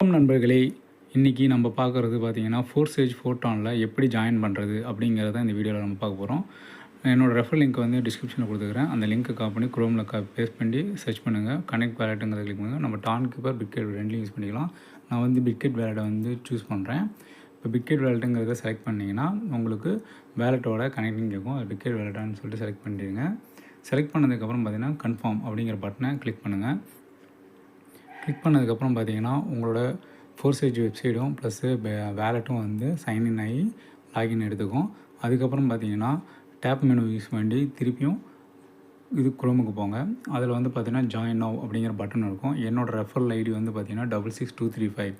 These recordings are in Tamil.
வணக்கம் நண்பர்களே. இன்றைக்கி நம்ம பார்க்குறது பார்த்திங்கன்னா ஃபோர் ஸ்டேஜ் ஃபோட்டானில் எப்படி ஜாயின் பண்ணுறது அப்படிங்கிறத இந்த வீடியோவில் நம்ம பார்க்க போகிறோம் என்னோடய ரெஃபர் லிங்க் வந்து டிஸ்கிரிப்ஷனில் கொடுத்துக்கிறேன் அந்த லிங்க்கை காப் பண்ணி குரோமில் கா பேஸ்ட் பண்ணி சர்ச் பண்ணுங்கள் கனெக்ட் வேலெட்டுங்கிறத கிளிக் பண்ணுங்கள் நம்ம டான் கீப்பர் பிட்கெட் ரெண்டுலையும் யூஸ் பண்ணிக்கலாம். நான் வந்து பிட்கெட் வேலெட்டை வந்து சூஸ் பண்ணுறேன் இப்போ பிட்கெட் வேலெட்டுங்கிறத செலக்ட் பண்ணிங்கன்னா உங்களுக்கு வேலெட்டோட கனெக்டிங் கேட்கும் அது பிட்கெட் வேலெட்டான்னு சொல்லிட்டு செலக்ட் பண்ணிடுங்க. செலக்ட் பண்ணதுக்கப்புறம் பார்த்திங்கன்னா கன்ஃபார்ம் அப்படிங்கிற பட்டனை கிளிக் பண்ணுங்கள் கிளிக் பண்ணதுக்கப்புறம் பார்த்தீங்கன்னா உங்களோட ஃபோர் சேஜ் வெப்சைட்டும் ப்ளஸ்ஸு வேலெட்டும் வந்து சைன்இன் ஆகி லாகின் எடுத்துக்கும். அதுக்கப்புறம் பார்த்தீங்கன்னா டேப் மெனு யூஸ் பண்ணி திருப்பியும் இது குரோமுக்கு போங்க. அதில் வந்து பார்த்தீங்கன்னா ஜாயின் நவ் அப்படிங்கிற பட்டன் இருக்கும். என்னோடய ரெஃபரல் ஐடி வந்து பார்த்தீங்கன்னா double six two three five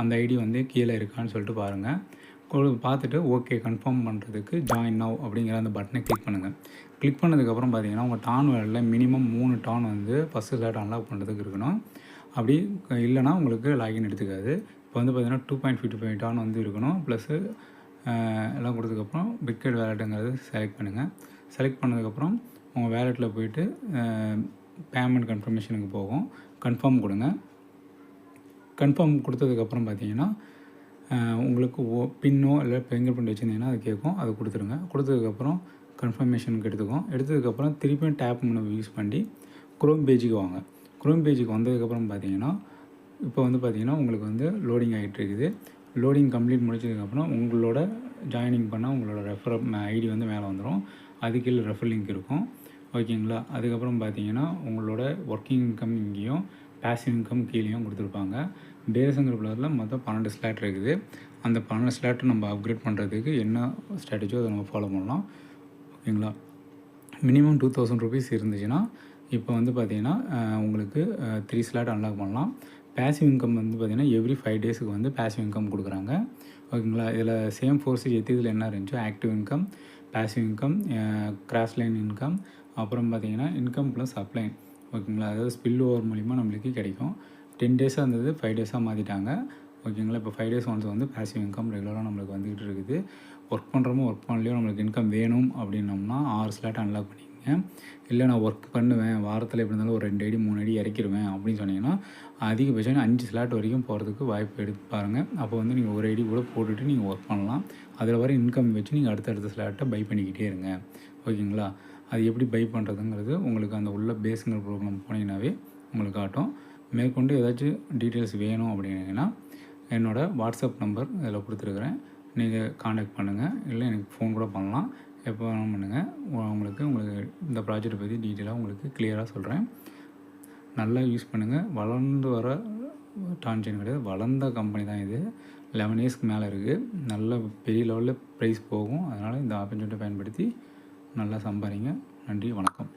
அந்த ஐடி வந்து கீழே இருக்கான்னு சொல்லிட்டு பாருங்கள் பார்த்துட்டு ஓகே கன்ஃபார்ம் பண்ணுறதுக்கு ஜாயின் நவ் அப்படிங்கிற அந்த பட்டனை கிளிக் பண்ணுங்கள் கிளிக் பண்ணதுக்கப்புறம் பார்த்தீங்கன்னா உங்கள் டான் வேலில் மினிமம் மூணு டான் வந்து ஃபஸ்ட்டு ஸ்லாட் அன்லாக் பண்ணுறதுக்கு இருக்கணும். அப்படி இல்லைன்னா உங்களுக்கு லாகின் எடுத்துக்காது. இப்போ வந்து பார்த்தீங்கன்னா two point fifty five Ton வந்து இருக்கணும். ப்ளஸ்ஸு எல்லாம் கொடுத்ததுக்கப்புறம் பிட்கெட் வேலெட்டுங்கிறது செலக்ட் பண்ணுங்கள் செலக்ட் பண்ணதுக்கப்புறம் உங்கள் வேலெட்டில் போயிட்டு பேமெண்ட் கன்ஃபர்மேஷனுக்கு போகும். கன்ஃபார்ம் கொடுங்க. கன்ஃபார்ம் கொடுத்ததுக்கப்புறம் பார்த்தீங்கன்னா உங்களுக்கு ஓ பின்னோ இல்லை ஃபிங்கர் பிரிண்ட் வச்சுருந்தீங்கன்னா அது கேட்கும். அது கொடுத்துருங்க. கொடுத்ததுக்கப்புறம் கன்ஃபர்மேஷனுக்கு எடுத்துக்கும். எடுத்ததுக்கப்புறம் திருப்பியும் டேப் மெனு யூஸ் பண்ணி குரோம் பேஜுக்கு வாங்க. குரோம் பேஜுக்கு வந்ததுக்கப்புறம் பார்த்தீங்கன்னா இப்போ வந்து பார்த்தீங்கன்னா உங்களுக்கு வந்து லோடிங் ஆகிட்டு இருக்குது. லோடிங் கம்ப்ளீட் முடிச்சதுக்கப்புறம் உங்களோட ஜாயினிங் பண்ணால் உங்களோட ரெஃபர் ஐடி வந்து மேலே வந்துடும் அது கீழே ரெஃபர் லிங்க் இருக்கும். ஓகேங்களா அதுக்கப்புறம் பார்த்தீங்கன்னா உங்களோட ஒர்க்கிங் இன்கம் இங்கேயும் பேசிவ் இன்கம் கீழேயும் கொடுத்துருப்பாங்க. பேரசங்கிற பிளரில் மொத்தம் பன்னெண்டு ஸ்லாட் இருக்குது. அந்த பன்னெண்டு ஸ்லாட்டை நம்ம அப்கிரேட் பண்ணுறதுக்கு என்ன ஸ்ட்ராட்டஜியோ அதை நம்ம ஃபாலோ பண்ணலாம். ஓகேங்களா மினிமம் டூ தௌசண்ட் ருபீஸ் இருந்துச்சுன்னா இப்போ வந்து பார்த்திங்கன்னா உங்களுக்கு த்ரீ ஸ்லாட் அன்லாக் பண்ணலாம். பேசிவ் இன்கம் வந்து பார்த்தீங்கன்னா எவ்ரி ஃபைவ் டேஸுக்கு வந்து பேசிவ் இன்கம் கொடுக்குறாங்க. ஓகேங்களா? இதில் சேம் ஃபோர்ஸேஜ் எத்தியதில் என்ன இருந்துச்சோ active income passive income cross line income அப்புறம் பார்த்தீங்கன்னா இன்கம் ப்ளஸ் அப்ளைன் ஓகேங்களா? அதாவது ஸ்பில் ஓவர் மூலிமா நம்மளுக்கு கிடைக்கும். டென் டேஸாக இருந்தது ஃபைவ் டேஸாக மாற்றிட்டாங்க ஓகேங்களா? இப்போ ஃபைவ் டேஸ் ஒன்ஸ் வந்து பேசிவ் இன்கம் ரெகுலராக நம்மளுக்கு வந்துகிட்டு இருக்குது. ஒர்க் பண்ணுறோமோ ஒர்க் பண்ணலையோ நம்மளுக்கு இன்கம் வேணும் அப்படின்னோம்னா ஆறு ஸ்லாட் அன்லாக் பண்ணிக்கங்க. இல்லை நான் ஒர்க் பண்ணுவேன் வாரத்தில் எப்படி இருந்தாலும் ஒரு ரெண்டு அடி மூணு அடி இறக்கிடுவேன் அப்படின்னு சொன்னீங்கன்னா அதிகபட்சம் அஞ்சு ஸ்லாட் வரைக்கும் போகிறதுக்கு வாய்ப்பு எடுத்து பாருங்கள் அப்போ வந்து நீங்கள் ஒரு ஐடி கூட போட்டுட்டு நீங்கள் ஒர்க் பண்ணலாம். அதில் வர இன்கம் வச்சு நீங்கள் அடுத்தடுத்த ஸ்லாட்டை பை பண்ணிக்கிட்டே இருங்க. ஓகேங்களா? அது எப்படி பை பண்ணுறதுங்கிறது உங்களுக்கு அந்த உள்ள பேஸுங்கிற ப்ரோக்ராம் போனீங்கன்னாவே உங்களுக்கு காட்டும். மேற்கொண்டு ஏதாச்சும் டீட்டெயில்ஸ் வேணும் அப்படின்னீங்கன்னா என்னோடய வாட்ஸ்அப் நம்பர் இதில் கொடுத்துருக்குறேன். நீங்கள் காண்டாக்ட் பண்ணுங்கள் இல்லை எனக்கு ஃபோன் கூட பண்ணலாம். எப்போ வேணாலும் பண்ணுங்கள் உங்களுக்கு உங்களுக்கு இந்த ப்ராஜெக்ட்டை பற்றி டீட்டெயிலாக உங்களுக்கு கிளியராக சொல்கிறேன் நல்லா யூஸ் பண்ணுங்கள் வளர்ந்து வர டான்ஜன் கிடையாது. வளர்ந்த கம்பெனி தான் இது. லெவன் இயர்ஸ்க்கு மேலே இருக்குது நல்ல பெரிய லெவலில் ப்ரைஸ் போகும். அதனால் இந்த ஆப்பர்ச்சுனிட்டி பயன்படுத்தி நல்லா சம்பாதிங்க. நன்றி வணக்கம்.